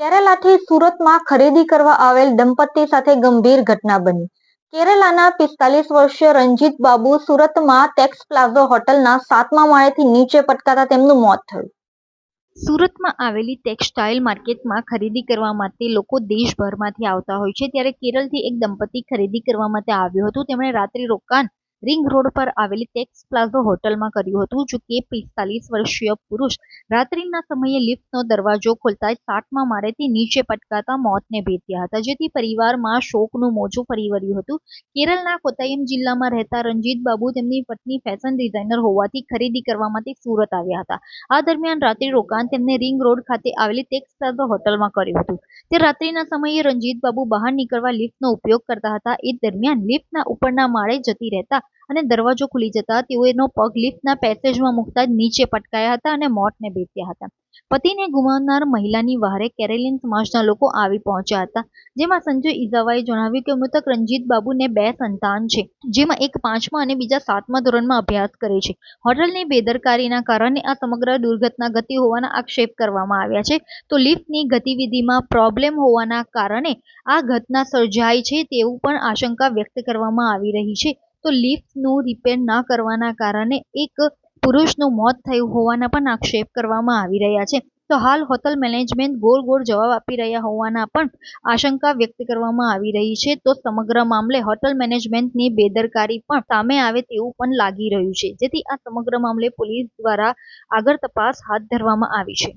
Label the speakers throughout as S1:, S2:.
S1: કેરેલાથી સુરતમાં ખરીદી કરવા આવેલ દંપતી સાથે ગંભીર ઘટના બની. કેરેલાના પિસ્તાલીસ વર્ષીય રંજીત બાબુ સુરતમાં ટેક્સ પ્લાઝો હોટલના સાતમા માળેથી નીચે પટકાતા તેમનું મોત થયું.
S2: સુરતમાં આવેલી ટેક્સટાઇલ માર્કેટમાં ખરીદી કરવા માટે લોકો દેશભરમાંથી આવતા હોય છે. ત્યારે કેરળથી એક દંપતી ખરીદી કરવા માટે આવ્યું હતું. તેમણે રાત્રિ રોકાણ રિંગ રોડ પર આવેલી ટેક્સ પ્લાઝો હોટલમાં કર્યું હતું, જો કે પિસ્તાલીસ વર્ષીય પુરુષ રાત્રિના સમયે લિફ્ટનો દરવાજો ખોલતા સાતમા માળેથી નીચે પટકાતા મોતને ભેટ્યા હતા. જેથી પરિવારમાં શોકનું મોજું ફરી વળ્યું હતું. કેરળના કોતાયમ જિલ્લામાં રહેતા રંજીત બાબુ તેમની પત્ની ફેશન ડિઝાઇનર હોવાથી ખરીદી કરવા માટે સુરત આવ્યા હતા. આ દરમિયાન રાત્રિ રોકાણ તેમને રિંગ રોડ ખાતે આવેલી ટેક્સ પ્લાઝા હોટલમાં કર્યું હતું. તે રાત્રિના સમયે રંજીત બાબુ બહાર નીકળવા લિફ્ટનો ઉપયોગ કરતા હતા. એ દરમિયાન લિફ્ટના ઉપરના માળે જતી રહેતા અને દરવાજો ખુલી જતા તેઓનો પગ લિફ્ટના પેસેજમાં મૂકતા જ નીચે પટકાયા હતા અને મોતને ભેટ્યા હતા. પતિને ગુમાવનાર મહિલાની વહારે કેરેલિયન સમાજના લોકો આવી પહોંચ્યા હતા, જેમાં સંજય ઇઝાવાએ જણાવ્યું કે મૃતક રંજીત બાબુને બે સંતાન છે, જેમાં એક પાંચમા અને બીજા સાતમા ધોરણમાં અભ્યાસ કરે છે. હોટલની બેદરકારીના કારણે આ સમગ્ર દુર્ઘટના ગતિ હોવાના આક્ષેપ કરવામાં આવ્યા છે. તો લિફ્ટની ગતિવિધિમાં પ્રોબ્લેમ હોવાના કારણે આ ઘટના સર્જાઈ છે તેવું પણ આશંકા વ્યક્ત કરવામાં આવી રહી છે. તો લિફ્ટનું રિપેર ન કરવાના કારણે એક પુરુષનું મોત થયું હોવાના પણ આક્ષેપ કરવામાં આવી રહ્યા છે તો હાલ હોટલ મેનેજમેન્ટ ગોળ ગોળ જવાબ આપી રહ્યા હોવાના પણ આશંકા વ્યક્ત કરવામાં આવી રહી છે તો સમગ્ર મામલે હોટલ મેનેજમેન્ટની બેદરકારી પણ સામે આવે તેવું પણ લાગી રહ્યું છે જેથી આ સમગ્ર મામલે પોલીસ દ્વારા આગળ તપાસ હાથ ધરવામાં આવી છે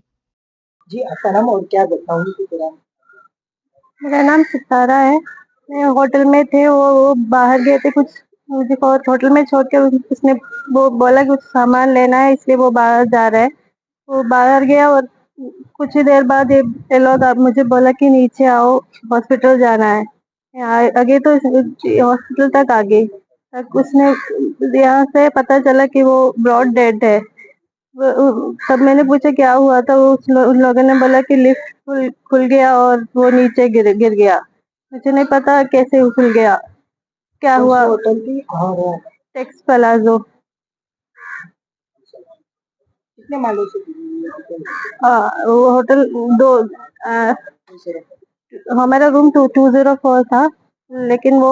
S3: जी आपका नाम और क्या घटना हुई थी दौरान
S4: मेरा नाम सितारा है मैं होटल में थे वो, वो बाहर गए थे कुछ मुझे होटल में छोड़ के उसने वो बोला कि कुछ सामान लेना है इसलिए वो बाहर जा रहा है। वो बाहर गया और कुछ ही देर बाद ये लोग मुझे बोला कि नीचे आओ हॉस्पिटल जाना है। आगे तो हॉस्पिटल तक आ गई। तक उसने यहाँ से पता चला कि वो ब्रॉड डेड है। तब मैंने पूछा क्या हुआ? था वो उस लो, उन लोगों ने बोला कि लिफ्ट खुल, खुल गया और वो नीचे गिर गिर गया। मुझे नहीं पता कैसे खुल गया। क्या हुआ?
S3: होटल हुआ
S4: टेक्स प्लाजो
S3: कितने माले से है?
S4: हाँ, वो होटल दो आ, हमारा room two two zero four था लेकिन वो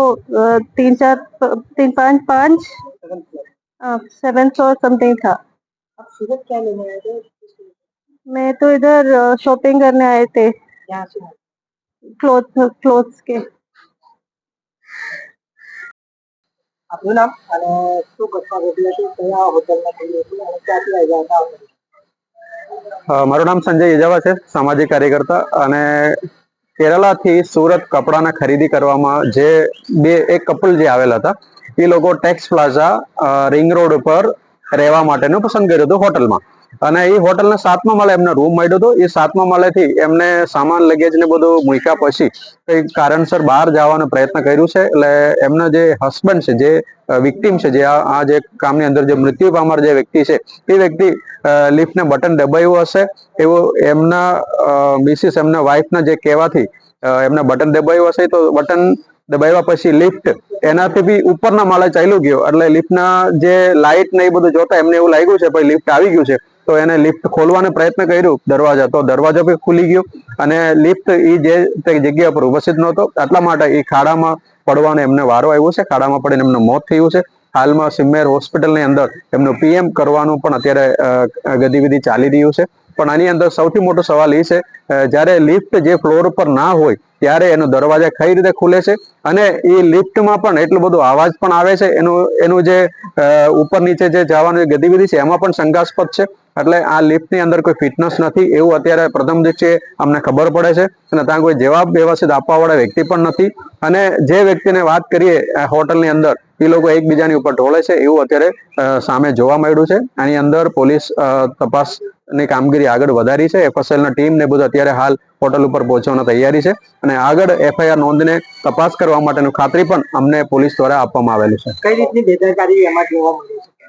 S4: तीन चार तीन पाँच पाँच सेवन फ्लोर समथिंग था।
S3: आप सूरत क्या लेने आए थे?
S4: मैं तो इधर शॉपिंग करने आए थे। क्लोथ क्लोथ्स के।
S3: આપનું નામ અને શું ઘટના ઘટી હતી, કયા હોટલમાં થઈ હતી અને ક્યાંથી આવ્યા હતા?
S5: મારું નામ સંજય ઇજાવા છે, સામાજિક કાર્યકર્તા અને કેરલાથી સુરત કપડાના ખરીદી કરવામાં જે બે, એક કપલ જે આવેલા હતા, એ લોકો ટેક્સ પ્લાઝા રિંગ રોડ ઉપર રહેવા માટેનું પસંદ કર્યું હતું હોટલમાં અને એ હોટલના સાતમા માળે એમને રૂમ મળ્યો હતો એ સાતમા માળેથી એમને સામાન લગેજ ને બધું મૂક્યા પછી કંઈક કારણસર બહાર જવાનો પ્રયત્ન કર્યું છે. એટલે એમના જે હસબન્ડ છે, જે વિક્ટીમ છે, જે આ જે કામની અંદર જે મૃત્યુ પામર જે વ્યક્તિ છે, એ વ્યક્તિ લિફ્ટને બટન દબાયું હશે. એવું એમના મિસિસ એમના વાઇફના જે કહેવાથી એમના એમને બટન દબાયું હશે. તો બટન દબાવ્યા પછી લિફ્ટ એનાથી બી ઉપરના માળે ચાલ્યું ગયો. એટલે લિફ્ટના જે લાઇટ ને એ બધું જોતા એમને એવું લાગ્યું છે પછી લિફ્ટ આવી ગયું છે. તો એને લિફ્ટ ખોલવાનો પ્રયત્ન કર્યું દરવાજા. તો દરવાજો બી ખુલી ગયો અને લિફ્ટ એ જે તે જગ્યા પર ઉપસ્થિત નહોતો. એટલા માટે એ ખાડામાં પડવાનો એમને વારો આવ્યો છે. ખાડામાં પડીને એમનું મોત થયું છે. હાલમાં સિમ્મેર હોસ્પિટલની અંદર એમનું પીએમ કરવાનું પણ અત્યારે ગતિવિધિ ચાલી રહ્યું છે. પણ આની અંદર સૌથી મોટો સવાલ એ છે જ્યારે લિફ્ટ જે ફ્લોર પર ના હોય ત્યારે એનો દરવાજા કઈ રીતે ખુલે છે? અને એ લિફ્ટમાં પણ એટલો બધો અવાજ પણ આવે છે એનું એનું જે ઉપર નીચે જે જવાની ગતિવિધિ છે એમાં પણ શંકાસ્પદ છે. એટલે આ લિફ્ટની અંદર કોઈ ફિટનેસ નથી એવું અત્યારે પ્રથમ જે છે અમને ખબર પડે છે અને ત્યાં કોઈ જવાબ વ્યવસ્થિત આપવા વાળા વ્યક્તિ પણ નથી. અને જે વ્યક્તિને વાત કરીએ હોટલની અંદર એ લોકો એકબીજાની ઉપર ઢોળે છે એવું અત્યારે સામે જોવા મળ્યું છે. આની અંદર પોલીસ અ, તપાસની કામગીરી આગળ વધારી છે. એફએસએલના ટીમ ને બધું અત્યારે હાલ હોટલ ઉપર પહોંચવાની તૈયારી છે અને આગળ એફઆઈઆર નોંધને તપાસ કરવા માટેનું ખાતરી પણ અમને પોલીસ દ્વારા આપવામાં આવેલી છે.
S3: કઈ રીતની બેદરકારી એમાં જોવા મળી?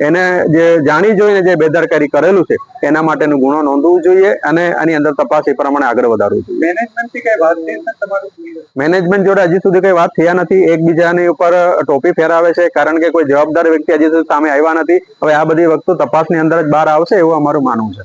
S5: એને જે જાણી જોઈને જે બેદરકારી કરેલું છે એના માટેનો ગુનો નોંધવું જોઈએ અને આની અંદર તપાસ એ પ્રમાણે આગળ વધારવું જોઈએ. મેનેજમેન્ટ જોડે હજી સુધી કઈ વાત થયા નથી. એકબીજાની ઉપર ટોપી ફેરાવે છે કારણ કે કોઈ જવાબદાર વ્યક્તિ હજી સુધી સામે આવ્યા નથી. હવે આ બધી વસ્તુ તપાસની અંદર જ બહાર આવશે એવું અમારું માનવું છે.